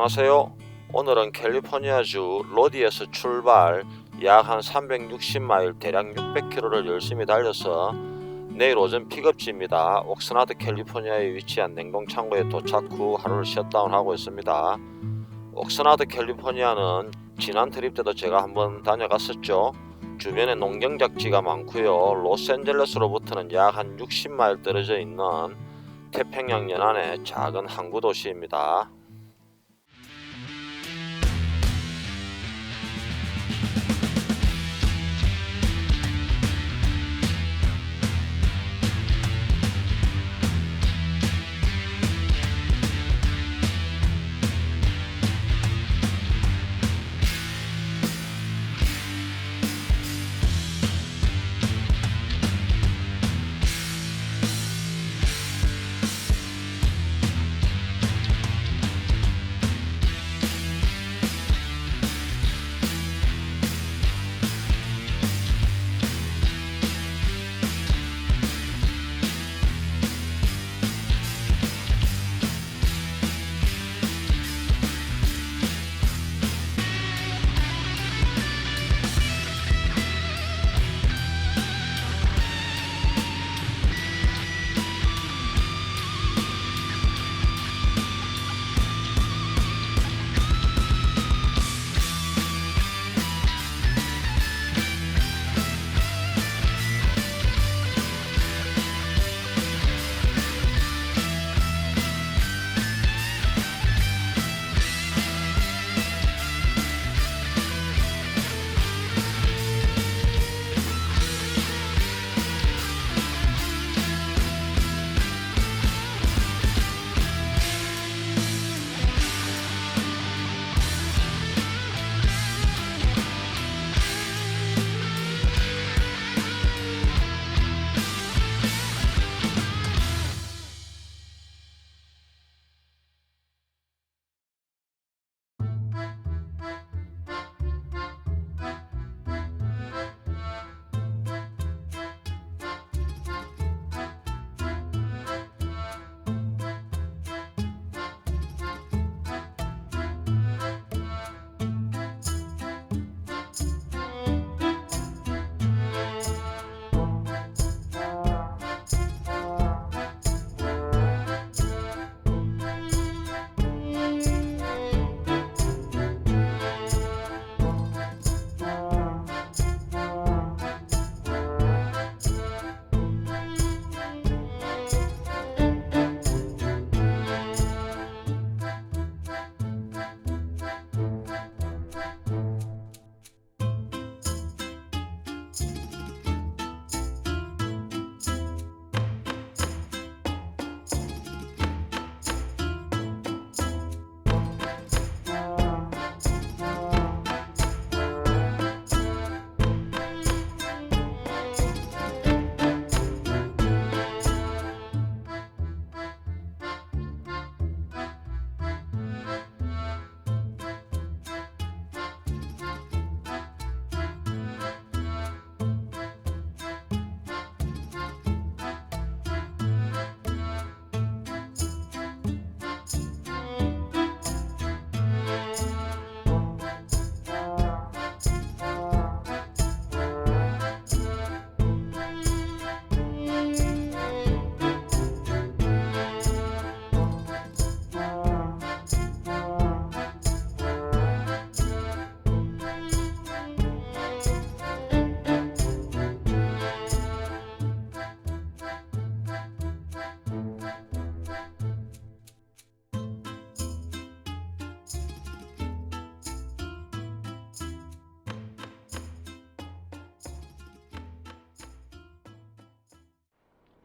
안녕하세요. 오늘은 캘리포니아주 로디에서 출발 약 한 360마일 대략 600km를 열심히 달려서 내일 오전 픽업지입니다. 옥스나드 캘리포니아에 위치한 냉동 창고에 도착 후 하루를 셧다운하고 있습니다. 옥스나드 캘리포니아는 지난 트립 때도 제가 한번 다녀갔었죠. 주변에 농경작지가 많고요. 로스앤젤레스로부터는 약 한 60마일 떨어져 있는 태평양 연안의 작은 항구 도시입니다.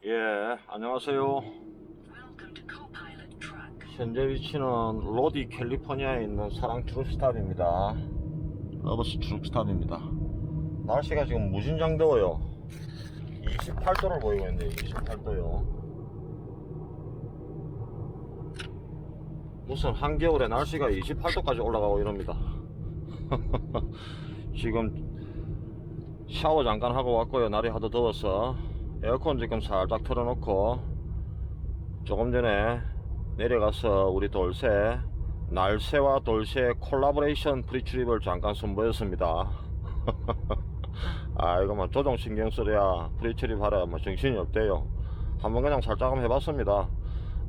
예, 안녕하세요. 현재 위치는 로디 캘리포니아에 있는 사랑 트룩스탑입니다. 러버스 트룩스탑입니다. 날씨가 지금 무진장 더워요. 28도를 보이고 있는데 28도요. 무슨 한겨울에 날씨가 28도까지 올라가고 이럽니다. 지금 샤워 잠깐 하고 왔고요. 날이 하도 더워서 에어컨 지금 살짝 틀어놓고 조금 전에 내려가서 우리 돌쇠 날새와 돌쇠 콜라보레이션 프리트립을 잠깐 선보였습니다. 아 이거 뭐 조종 신경 쓰랴 프리트립 하랴 뭐 정신이 없대요. 한번 그냥 살짝 한번 해봤습니다.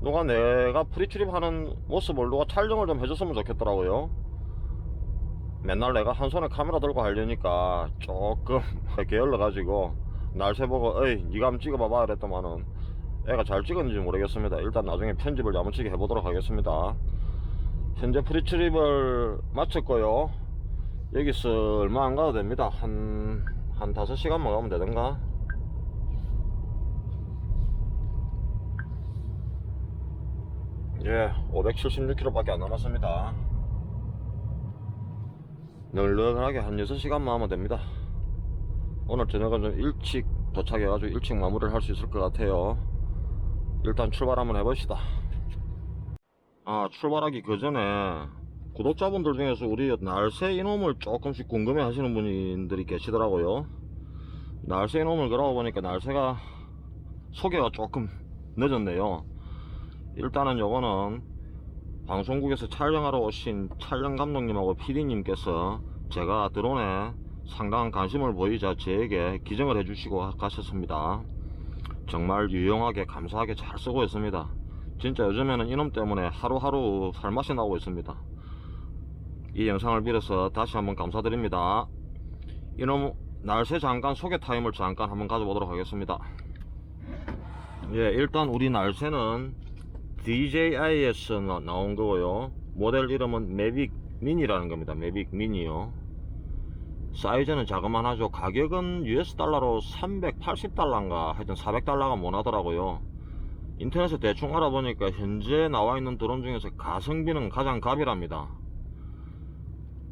누가 내가 프리트립 하는 모습을 누가 촬영을 좀 해줬으면 좋겠더라고요. 맨날 내가 한 손에 카메라 들고 하려니까 조금 게을러 가지고 날새 보고 어이 니가 한번 찍어봐봐 이랬더만은 애가 잘 찍었는지 모르겠습니다. 일단 나중에 편집을 야무지게 해보도록 하겠습니다. 현재 프리트립을 마쳤고요. 여기서 얼마 안 가도 됩니다. 한, 한 5시간만 가면 되던가? 예, 576km 밖에 안 남았습니다. 널널하게 한 6시간만 하면 됩니다. 오늘 저녁은 좀 일찍 도착해가지고 일찍 마무리를 할 수 있을 것 같아요. 일단 출발 한번 해봅시다. 아, 출발하기 그 전에 구독자분들 중에서 우리 날새 이놈을 조금씩 궁금해 하시는 분들이 계시더라고요. 날새 이놈을 그러고 보니까 날새가 소개가 조금 늦었네요. 일단은 요거는 방송국에서 촬영하러 오신 촬영 감독님하고 PD님께서 제가 드론에 상당한 관심을 보이자 저에게 기증을 해주시고 가셨습니다. 정말 유용하게 감사하게 잘 쓰고 있습니다. 진짜 요즘에는 이놈 때문에 하루하루 살맛이 나고 있습니다. 이 영상을 빌어서 다시 한번 감사드립니다. 이놈 날새 잠깐 소개 타임을 잠깐 한번 가져보도록 하겠습니다. 예, 일단 우리 날새는 DJI에서 나- 나온 거고요. 모델 이름은 매빅 미니라는 겁니다. 매빅 미니요. 사이즈는 자그만하죠. 가격은 US 달러로 380달러인가 하여튼 400달러가 못 하더라고요. 인터넷에 대충 알아보니까 현재 나와 있는 드론 중에서 가성비는 가장 갑이랍니다.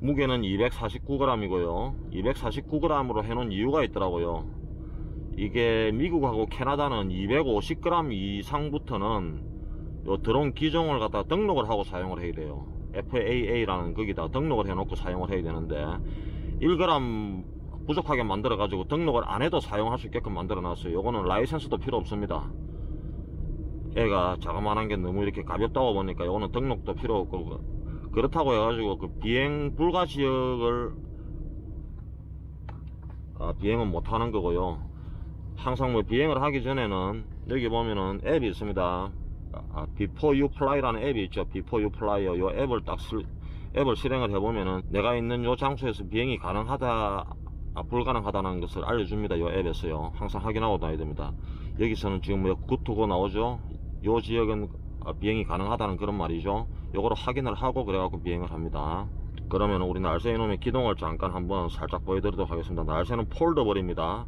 무게는 249g이고요. 249g으로 해놓은 이유가 있더라고요. 이게 미국하고 캐나다는 250g 이상부터는 요 드론 기종을 갖다 등록을 하고 사용을 해야 돼요. FAA라는 거기다 등록을 해놓고 사용을 해야 되는데 1g 부족하게 만들어 가지고 등록을 안 해도 사용할 수 있게끔 만들어 놨어요. 요거는 라이센스도 필요 없습니다. 애가 자그만한 게 너무 이렇게 가볍다고 보니까 요거는 등록도 필요 없고 그렇다고 해가지고 그 비행 불가 지역을 아, 비행은 못 하는 거고요. 항상 뭐 비행을 하기 전에는 여기 보면은 앱이 있습니다. 아, Before You Fly라는 앱이 있죠. You Fly 요 앱을 딱 쓸, 앱을 실행을 해보면은 내가 있는 요 장소에서 비행이 가능하다, 아, 불가능하다는 것을 알려줍니다. 요 앱에서요. 항상 확인하고 다녀야 됩니다. 여기서는 지금 뭐 굿투고 나오죠. 요 지역은 아, 비행이 가능하다는 그런 말이죠. 요거를 확인을 하고 그래갖고 비행을 합니다. 그러면 우리 날새 이놈의 기동을 잠깐 한번 살짝 보여드리도록 하겠습니다. 날새는 폴더블입니다.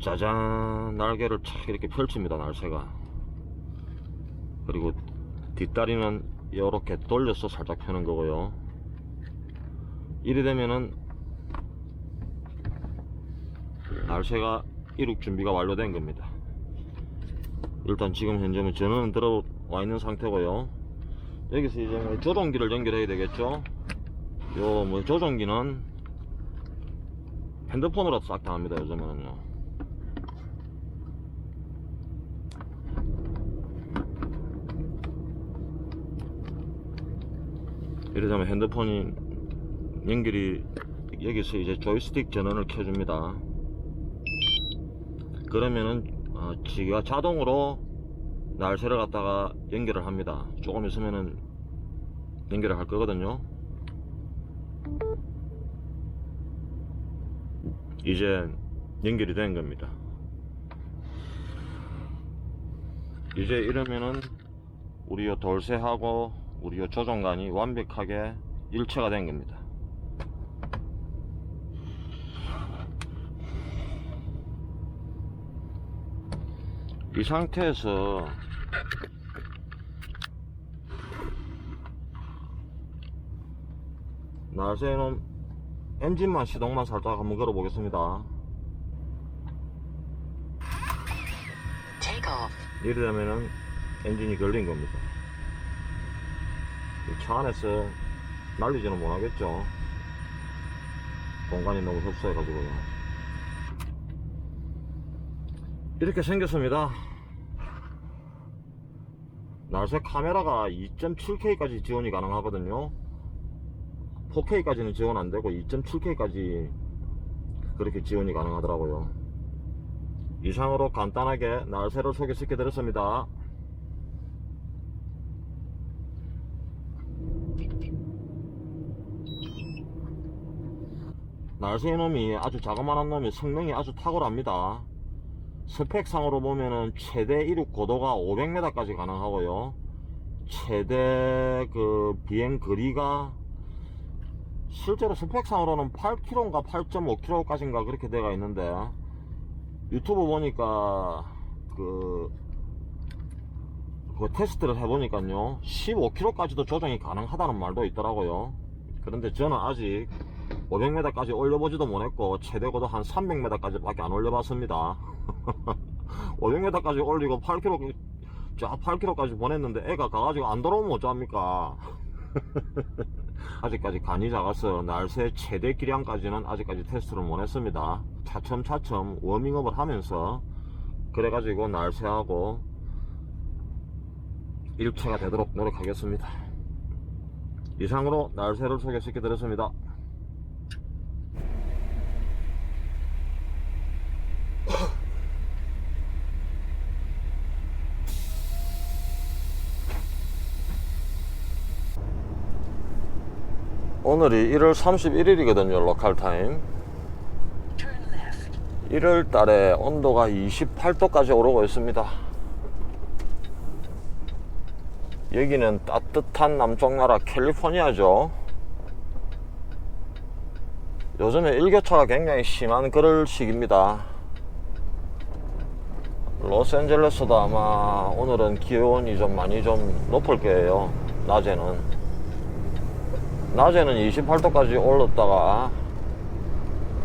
짜잔 날개를 착 이렇게 펼칩니다. 날새가. 그리고 뒷다리는 이렇게 돌려서 살짝 펴는 거고요. 이래 되면은 날새가 이륙 준비가 완료된 겁니다. 일단 지금 현재는 전원은 들어와 있는 상태고요. 여기서 이제 뭐 조종기를 연결해야 되겠죠. 요 뭐 조종기는 핸드폰으로 싹 다 합니다. 요즘에는요. 이러자면 핸드폰이 연결이 여기서 이제 조이스틱 전원을 켜줍니다. 그러면은 어, 지가 자동으로 날새를 갖다가 연결을 합니다. 조금 있으면은 연결을 할 거거든요. 이제 연결이 된 겁니다. 이제 이러면은 우리 요 돌쇠하고 우리 요 조종관이 완벽하게 일체가 된 겁니다. 이 상태에서 나중에는 엔진만 시동만 살짝 한번 걸어 보겠습니다. 이러려면은 엔진이 걸린 겁니다. 이차 안에서 날리지는 못하겠죠. 공간이 너무 협소해가지고요. 이렇게 생겼습니다. 날새 카메라가 2.7K까지 지원이 가능하거든요 4K까지는 지원 안 되고 2.7K까지 그렇게 지원이 가능하더라고요 이상으로 간단하게 날새를 소개시켜 드렸습니다 날새 놈이 아주 자그마한 놈이 성능이 아주 탁월합니다 스펙상으로 보면은 최대 이륙 고도가 500m까지 가능하고요. 최대 그 비행 거리가 실제로 스펙상으로는 8km인가 8.5km까지인가 그렇게 돼가 있는데 유튜브 보니까 그, 그 테스트를 해보니까요 15km까지도 조정이 가능하다는 말도 있더라고요. 그런데 저는 아직 500m까지 올려보지도 못했고 최대 고도 한 300m까지 밖에 안 올려봤습니다. 500m까지 올리고 8km 자 8km까지 보냈는데 애가 가가지고 안 돌아오면 어쩌합니까? 아직까지 간이 작아서 날새 최대 기량까지는 아직까지 테스트를 못 했습니다. 차츰차츰 워밍업을 하면서 그래가지고 날새하고 일체가 되도록 노력하겠습니다. 이상으로 날새를 소개시켜 드렸습니다. 오늘이 1월 31일이거든요, 로컬 타임. 1월 달에 온도가 28도까지 오르고 있습니다. 여기는 따뜻한 남쪽 나라 캘리포니아죠. 요즘에 일교차가 굉장히 심한 그럴 시기입니다. 로스앤젤레스도 아마 오늘은 기온이 좀 많이 좀 높을 거예요. 낮에는. 낮에는 28도까지 올랐다가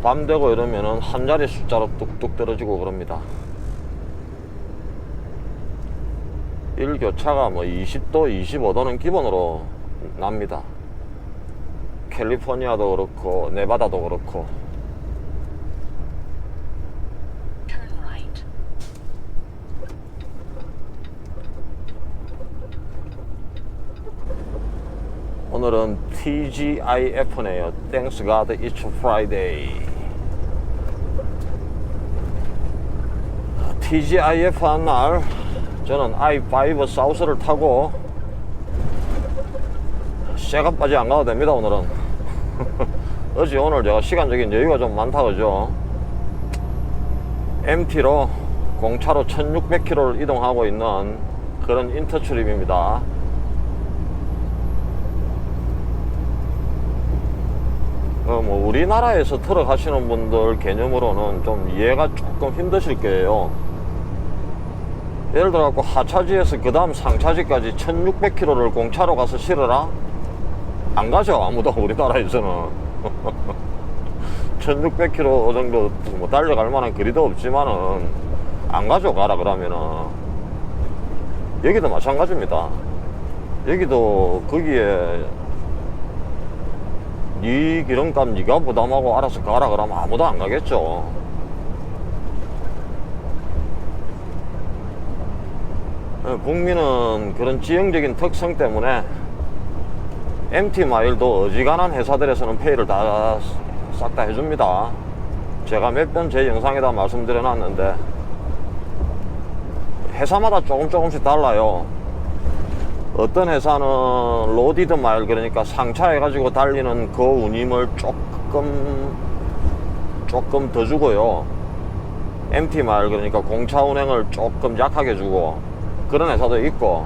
밤 되고 이러면은 한 자리 숫자로 뚝뚝 떨어지고 그럽니다. 일교차가 뭐 20도, 25도는 기본으로 납니다. 캘리포니아도 그렇고 네바다도 그렇고. 오늘은 TGIF네요. Thanks God It's Friday. TGIF 한 날 저는 i5 사우스를 타고 쇠갑까지 안 가도 됩니다 오늘은 어제 오늘 제가 시간적인 여유가 좀 많다 그죠 MT로 공차로 1600km를 이동하고 있는 그런 인터 출입입니다 뭐 우리나라에서 트럭 하시는 분들 개념으로는 좀 이해가 조금 힘드실 거예요. 예를 들어 갖고 하차지에서 그 다음 상차지까지 1600km를 공차로 가서 실어라? 안 가죠 아무도 우리나라에서는 1600km 정도 뭐 달려갈 만한 거리도 없지만은 안 가죠 가라 그러면은 여기도 마찬가지입니다 여기도 거기에 네 기름값 네가 부담하고 알아서 가라 그러면 아무도 안 가겠죠. 어, 북미는 그런 지형적인 특성 때문에 MT 마일도 어지간한 회사들에서는 페이를 다 싹 다 해줍니다. 제가 몇 번 제 영상에다 말씀드려 놨는데 회사마다 조금 조금씩 달라요. 어떤 회사는 로디드 마일 그러니까 상차해 가지고 달리는 그 운임을 조금 조금 더 주고요. MT 마일 그러니까 공차 운행을 조금 약하게 주고 그런 회사도 있고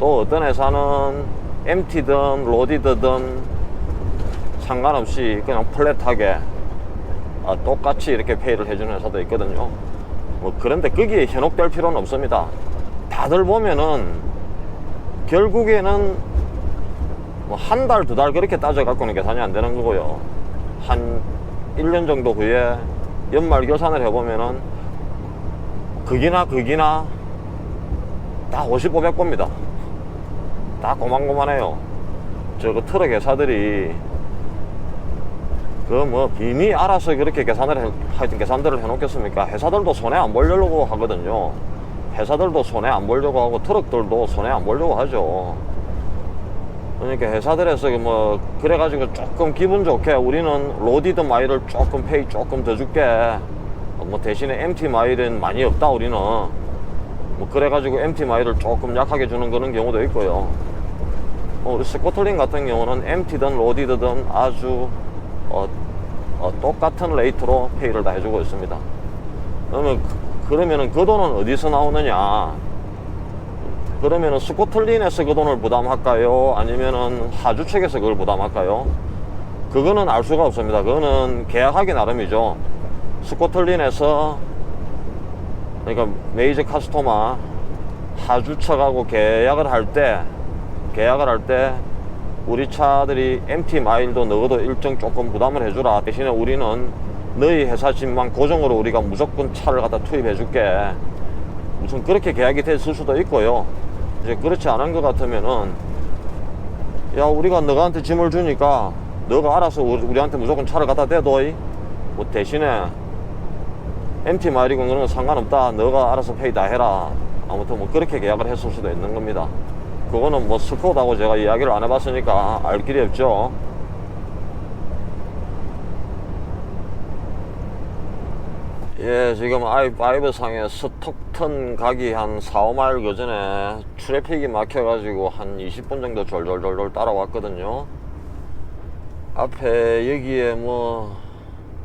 또 어떤 회사는 MT든 로디드든 상관없이 그냥 플랫하게 아, 똑같이 이렇게 페이를 해주는 회사도 있거든요. 뭐 그런데 거기에 현혹될 필요는 없습니다. 다들 보면은 결국에는 뭐 한 달, 두 달 그렇게 따져갖고는 계산이 안 되는 거고요. 한 1년 정도 후에 연말 결산을 해보면은 극이나 극이나 다 55, 100보입니다. 다 고만고만해요. 저그 트럭 회사들이 그뭐 빈이 알아서 그렇게 계산을 해, 하여튼 계산들을 해놓겠습니까? 회사들도 손해 안 보려고 하거든요. 회사들도 손해 안 보려고 하고 트럭들도 손해 안 보려고 하죠. 그러니까 회사들에서 그뭐 그래가지고 조금 기분 좋게 우리는 로디드 마일을 조금 페이 조금 더 줄게. 뭐 대신에 MT 마일은 많이 없다 우리는. 뭐 그래가지고 MT 마일을 조금 약하게 주는 그런 경우도 있고요. 어, 우리 스코틀링 같은 경우는 MT든 로디드든 아주 어, 어, 똑같은 레이트로 페이를 다 해주고 있습니다. 그러면 그- 그러면은 그 돈은 어디서 나오느냐? 그러면은 스코틀린에서 그 돈을 부담할까요? 아니면은 하주 측에서 그걸 부담할까요? 그거는 알 수가 없습니다. 그거는 계약하기 나름이죠. 스코틀린에서 그러니까 메이저 카스토마 하주 측하고 계약을 할 때 계약을 할 때 우리 차들이 MT 마일도 너도 일정 조금 부담을 해주라. 대신에 우리는 너희 회사 집만 고정으로 우리가 무조건 차를 갖다 투입해 줄게. 무슨 그렇게 계약이 됐을 수도 있고요. 이제 그렇지 않은 것 같으면은 야 우리가 너한테 짐을 주니까 너가 알아서 우리- 우리한테 무조건 차를 갖다 대도 뭐 대신에 MT 마일이고 그런 건 상관없다. 너가 알아서 페이 다 해라. 아무튼 뭐 그렇게 계약을 했을 수도 있는 겁니다. 그거는 뭐 스코어다고 제가 이야기를 안 해봤으니까 알 길이 없죠. 예, 지금 i5 상에 스톡턴 가기 한 4, 5마일 그 전에 트래픽이 막혀가지고 한 20분 정도 졸졸졸졸 따라왔거든요. 앞에 여기에 뭐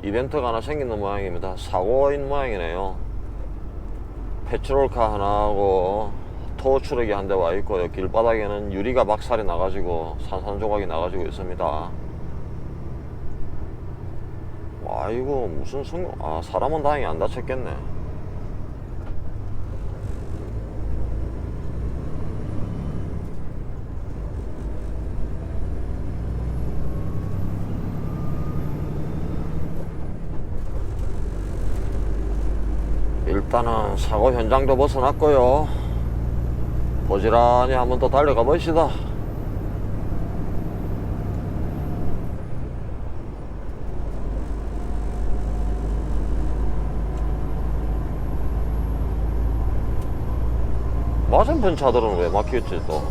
이벤트가 하나 생기는 모양입니다. 사고인 모양이네요. 페트롤카 하나하고 토 트럭이 한대 와 있고요. 길바닥에는 유리가 박살이 나가지고 산산조각이 나가지고 있습니다. 와 이거 무슨 성... 아 사람은 다행히 안 다쳤겠네. 일단은 사고 현장도 벗어났고요. 보지란히 한번 더 달려가 봅시다. 맞은편 차들은 왜 막혔지 또?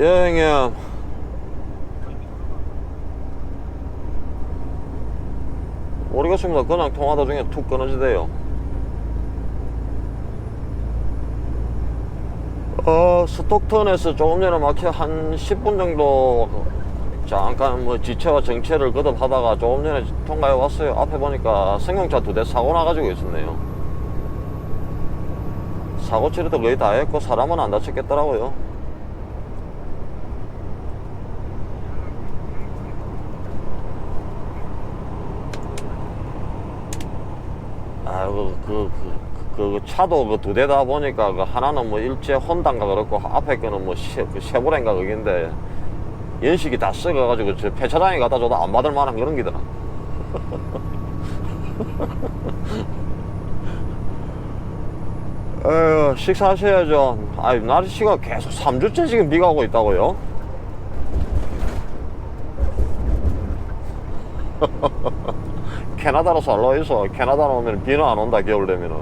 예 형님 모르겠습니다 그냥 통화다 중에 툭 끊어지대요 어 스톡턴에서 조금 전에 막혀 한 10분 정도 잠깐 뭐 지체와 정체를 거듭하다가 조금 전에 통과해 왔어요. 앞에 보니까 승용차 두 대 사고 나가지고 있었네요. 사고 처리도 거의 다 했고 사람은 안 다쳤겠더라고요. 아이고 그, 그, 그, 그 차도 그 두 대 다 보니까 그 하나는 뭐 일제 혼단가 그렇고 앞에 거는 뭐 쉐, 그 쉐보레인가 그긴데 연식이 다 썩어가지고 저 폐차장에 갖다 줘도 안 받을 만한 그런 기더라. 에휴, 식사하셔야죠. 아이, 날씨가 계속 3주째 지금 비가 오고 있다고요? 캐나다로 살러 있어. 캐나다로 오면 비는 안 온다, 겨울 되면은.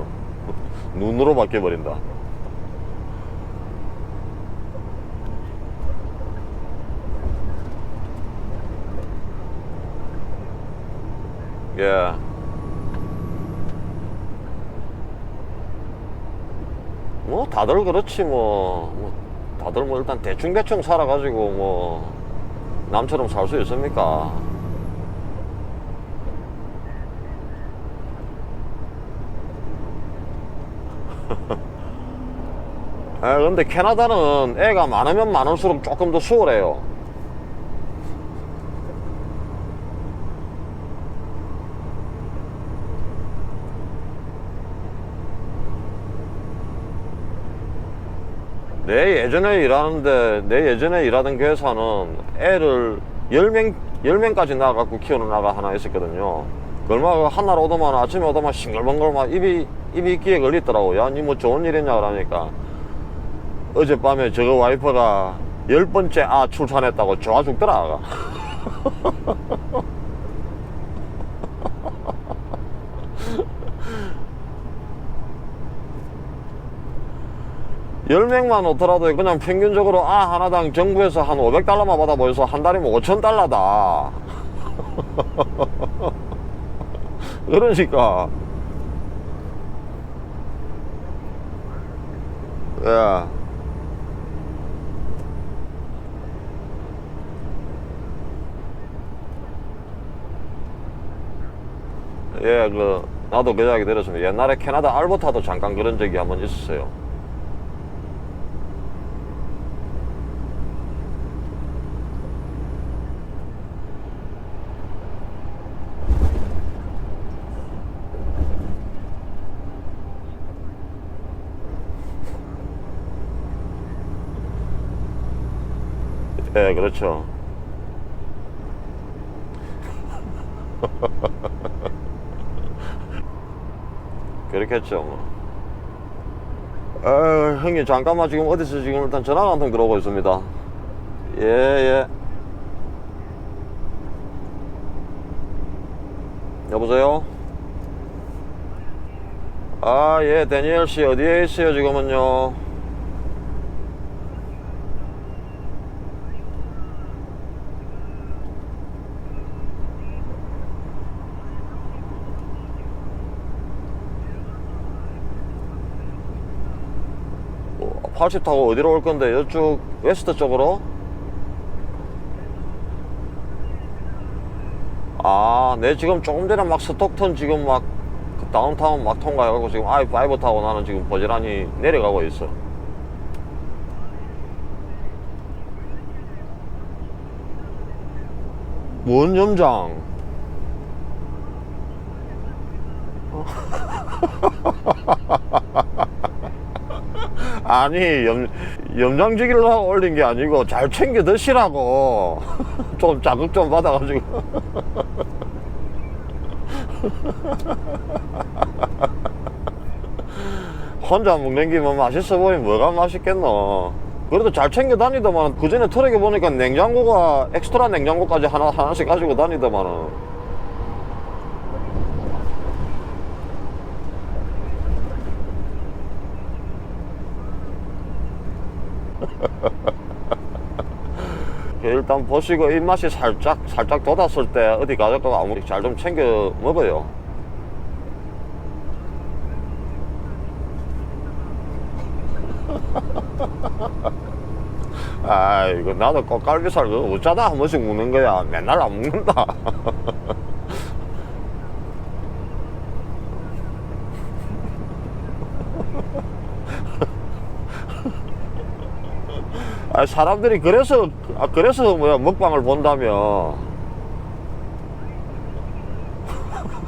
눈으로 바뀌어버린다. 예. 뭐 다들 그렇지 뭐, 뭐 다들 뭐 일단 대충 대충 살아가지고 뭐 남처럼 살 수 있습니까? 아 근데 캐나다는 애가 많으면 많을수록 조금 더 수월해요. 내 예전에 일하는데 내 예전에 일하던 그 회사는 애를 10명 10명까지 낳아갖고 키우는 나가 하나 있었거든요. 그 얼마 한날 오더만 아침에 오더만 싱글벙글 막 입이 입이 귀에 걸리더라고. 야, 니 뭐 좋은 일 했냐 그러니까 어젯밤에 저거 와이퍼가 열 번째 아 출산했다고 좋아 죽더라. 아가. 10명만 오더라도 그냥 평균적으로 아 하나당 정부에서 한 500달러만 받아 보여서 한 달이면 5천달러다. 그러니까. 예. 예, 그, 나도 그 이야기 들었습니다. 옛날에 캐나다 알버타도 잠깐 그런 적이 한 번 있었어요. 예, 그렇죠. 그렇겠죠, 뭐. 아, 형님, 잠깐만 지금 어디서 지금 일단 전화가 한 통 들어오고 있습니다. 예, 예. 여보세요? 아, 예, 데니엘 씨, 어디에 있어요, 지금은요? 어, 80 타고 어디로 올 건데, 이쪽 웨스트 쪽으로? 아, 내 지금 조금 전에 막 스톡턴 지금 막그 다운타운 막 통과해가지고 지금 i5 타고 나는 지금 버지런히 내려가고 있어. 뭔 염장? 아니 염, 염장 주기려고 올린 게 아니고 잘 챙겨 드시라고. 좀 자극 좀 받아가지고. 혼자 먹는 게 뭐 맛있어 보이면 뭐가 맛있겠노? 그래도 잘 챙겨 다니더만 그 전에 트럭에 보니까 냉장고가 엑스트라 냉장고까지 하나 하나씩 가지고 다니더만은 일단 보시고 입맛이 살짝 살짝 돋았을 때 어디 가져도 아무리 잘 좀 챙겨 먹어요. 아 이거 나도 꽃갈비살 그거 어쩌다 한 번씩 먹는 거야 맨날 안 먹는다 아 사람들이 그래서 아 그래서 뭐야 먹방을 본다며.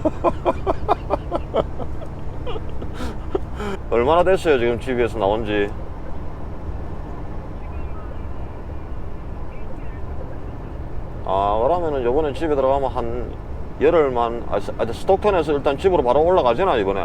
얼마나 됐어요 지금 집에서 나온 지? 아 그러면은 요번에 집에 들어가면 한 열흘만 아, 스- 아, 스톡턴에서 일단 집으로 바로 올라가잖아 이번에